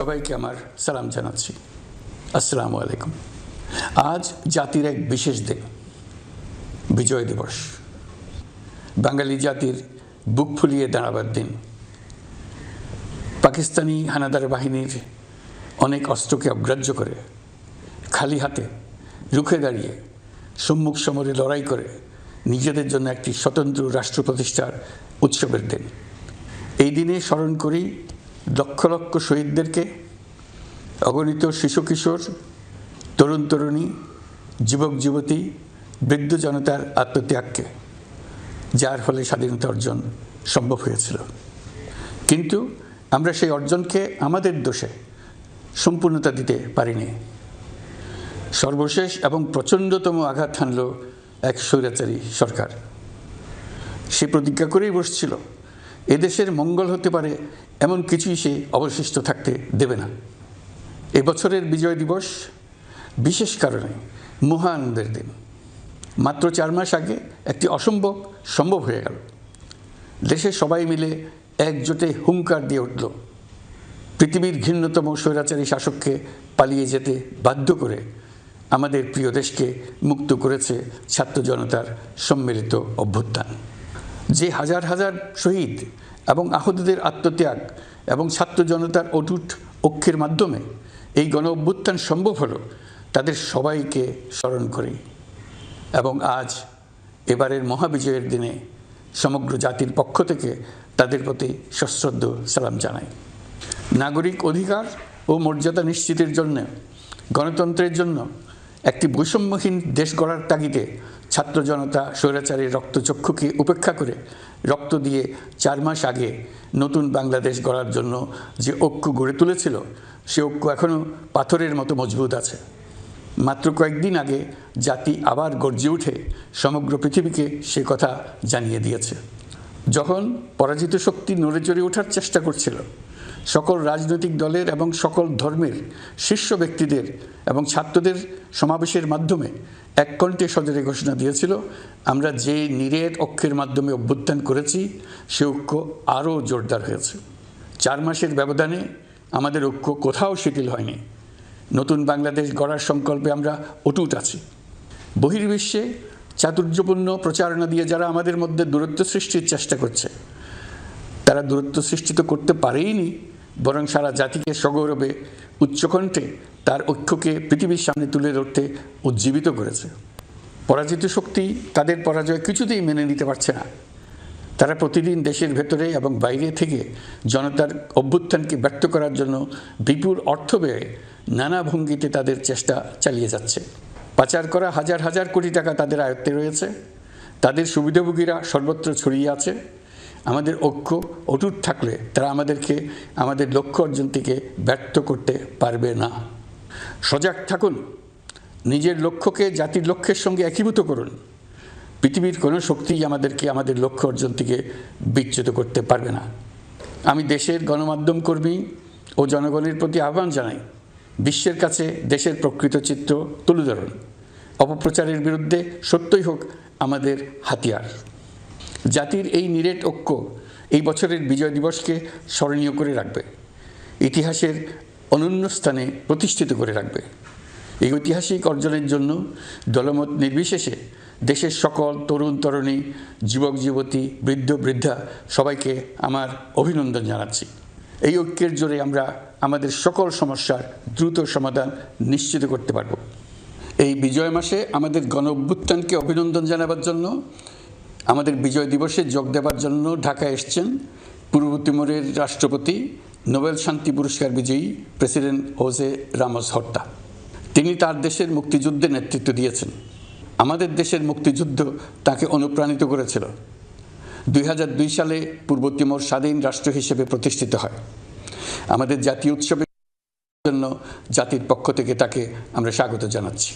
সবাইকে আমার সালাম জানাচ্ছি। আসসালামু আলাইকুম। আজ জাতির এক বিশেষ দিন, বিজয় দিবস। বাঙালি জাতির বুক ফুলিয়ে দাঁড়াবার দিন। পাকিস্তানি হানাদার বাহিনীর অনেক অস্ত্রকে অগ্রাহ্য করে, খালি হাতে রুখে দাঁড়িয়ে সম্মুখ সমরে লড়াই করে নিজেদের জন্য একটি স্বতন্ত্র রাষ্ট্র প্রতিষ্ঠার উৎসবের দিন। এই দিনে স্মরণ করি লক্ষ লক্ষ শহীদদেরকে, অগণিত শিশু কিশোর, তরুণ তরুণী, যুবক যুবতী, বৃদ্ধ জনতার আত্মত্যাগকে, যার ফলে স্বাধীনতা অর্জন সম্ভব হয়েছিল। কিন্তু আমরা সেই অর্জনকে আমাদের দোষে সম্পূর্ণতা দিতে পারিনি। সর্বশেষ এবং প্রচণ্ডতম আঘাত হানল এক স্বৈরাচারী সরকার। সে প্রতিজ্ঞা করেই বসছিল এদেশের মঙ্গল হতে পারে, এমন কিছুই সে অবশিষ্ট থাকতে দেবে না। এবছরের বিজয় দিবস বিশেষ কারণে মহানন্দের দিন। মাত্র চার মাস আগে একটি অসম্ভব সম্ভব হয়ে গেল। দেশের সবাই মিলে একজোটে হুঙ্কার দিয়ে উঠল। পৃথিবীর ঘৃণ্যতম স্বৈরাচারী শাসককে পালিয়ে যেতে বাধ্য করে আমাদের প্রিয় দেশকে মুক্ত করেছে ছাত্র জনতার সম্মিলিত অভ্যুত্থান। যে হাজার হাজার শহীদ এবং আহতদের আত্মত্যাগ এবং ছাত্র জনতার অটুট ঐক্যের মাধ্যমে এই গণ অভ্যুত্থান সম্ভব হলো, তাদের সবাইকে স্মরণ করি। এবং আজ এবারের মহাবিজয়ের দিনে সমগ্র জাতির পক্ষ থেকে তাদের প্রতি সশ্রদ্ধ সালাম জানাই। নাগরিক অধিকার ও মর্যাদা নিশ্চিতের জন্য, গণতন্ত্রের জন্য একটি বৈষম্যহীন দেশ গড়ার তাগিদে ছাত্র জনতা স্বৈরাচারীর রক্তচক্ষুকে উপেক্ষা করে রক্ত দিয়ে চার মাস আগে নতুন বাংলাদেশ গড়ার জন্য যে ঐক্য গড়ে তুলেছিল, সে ঐক্য এখনও পাথরের মতো মজবুত আছে। মাত্র কয়েকদিন আগে জাতি আবার গর্জে উঠে সমগ্র পৃথিবীকে সে কথা জানিয়ে দিয়েছে। যখন পরাজিত শক্তি নড়ে চড়ে ওঠার চেষ্টা করছিল সকল রাজনৈতিক দলের এবং সকল ধর্মের শীর্ষ ব্যক্তিদের এবং ছাত্রদের সমাবেশের মাধ্যমে এক কণ্ঠে সজরে ঘোষণা দিয়েছিল, আমরা যে নিরেট অক্ষের মাধ্যমে অভ্যুত্থান করেছি, সে ঐক্য আরও জোরদার হয়েছে। চার মাসের ব্যবধানে আমাদের ঐক্য কোথাও শিথিল হয়নি। নতুন বাংলাদেশ গড়ার সংকল্পে আমরা অটুট আছি। বহির্বিশ্বে চাতুর্যপূর্ণ প্রচারণা দিয়ে যারা আমাদের মধ্যে দূরত্ব সৃষ্টির চেষ্টা করছে তারা দূরত্ব সৃষ্টি তো করতে পারেইনি, বরং সারা জাতিকে সগৌরবে উচ্চকণ্ঠে তার ঐক্যকে পৃথিবীর সামনে তুলে ধরতে উজ্জীবিত করেছে। পরাজিত শক্তি তাদের পরাজয় কিছুতেই মেনে নিতে পারছে না। তারা প্রতিদিন দেশের ভেতরে এবং বাইরে থেকে জনতার অভ্যুত্থানকে ব্যক্ত করার জন্য বিপুল অর্থ ব্যয়ে নানা ভঙ্গিতে তাদের চেষ্টা চালিয়ে যাচ্ছে। পাচার করা হাজার হাজার কোটি টাকা তাদের আয়ত্তে রয়েছে। তাদের সুবিধাভোগীরা সর্বত্র ছড়িয়ে আছে। আমাদের ঐক্য অটুট থাকলে তারা আমাদেরকে, আমাদের লক্ষ্য অর্জন থেকে ব্যর্থ করতে পারবে না। সজাগ থাকুন। নিজের লক্ষ্যকে জাতির লক্ষ্যের সঙ্গে একীভূত করুন। পৃথিবীর কোনো শক্তিই আমাদেরকে আমাদের লক্ষ্য অর্জন থেকে বিচ্যুত করতে পারবে না। আমি দেশের গণমাধ্যম কর্মী ও জনগণের প্রতি আহ্বান জানাই, বিশ্বের কাছে দেশের প্রকৃত চিত্র তুলে ধরুন। অপপ্রচারের বিরুদ্ধে সত্যই হোক আমাদের হাতিয়ার। জাতির এই নিরেট ঐক্য এই বছরের বিজয় দিবসকে স্মরণীয় করে রাখবে। ইতিহাসের অনন্য স্থানে প্রতিষ্ঠিত করে রাখবে। এই ঐতিহাসিক অর্জনের জন্য দলমত নির্বিশেষে দেশের সকল তরুণ, তরুণী, যুবক, যুবতী, বৃদ্ধ, বৃদ্ধা সবাইকে আমার অভিনন্দন জানাচ্ছি। এই ঐক্যের জোরে আমরা আমাদের সকল সমস্যার দ্রুত সমাধান নিশ্চিত করতে পারব। এই বিজয় মাসে আমাদের গণ অভ্যুত্থানকে অভিনন্দন জানাবার জন্য আমাদের বিজয় দিবসে যোগ দেবার জন্য ঢাকায় এসছেন পূর্ব তিমোরের রাষ্ট্রপতি, নোবেল শান্তি পুরস্কার বিজয়ী প্রেসিডেন্ট হোসে রামস হর্তা। তিনি তার দেশের মুক্তিযুদ্ধে নেতৃত্ব দিয়েছেন। আমাদের দেশের মুক্তিযুদ্ধ তাকে অনুপ্রাণিত করেছিল। দুই হাজার দুই সালে পূর্ব তিমোর স্বাধীন রাষ্ট্র হিসেবে প্রতিষ্ঠিত হয়। আমাদের জাতীয় উৎসবের জন্য জাতির পক্ষ থেকে তাকে আমরা স্বাগত জানাচ্ছি।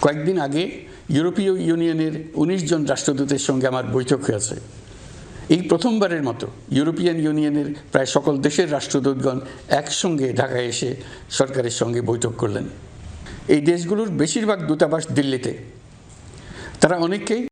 কয়েকদিন আগে ইউরোপীয় ইউনিয়নের উনিশ জন রাষ্ট্রদূতের সঙ্গে আমার বৈঠক হয়েছে। এই প্রথমবারের মতো ইউরোপিয়ান ইউনিয়নের প্রায় সকল দেশের রাষ্ট্রদূতগণ একসঙ্গে ঢাকায় এসে সরকারের সঙ্গে বৈঠক করলেন। এই দেশগুলোর বেশিরভাগ দূতাবাস দিল্লিতে। তারা অনেকেই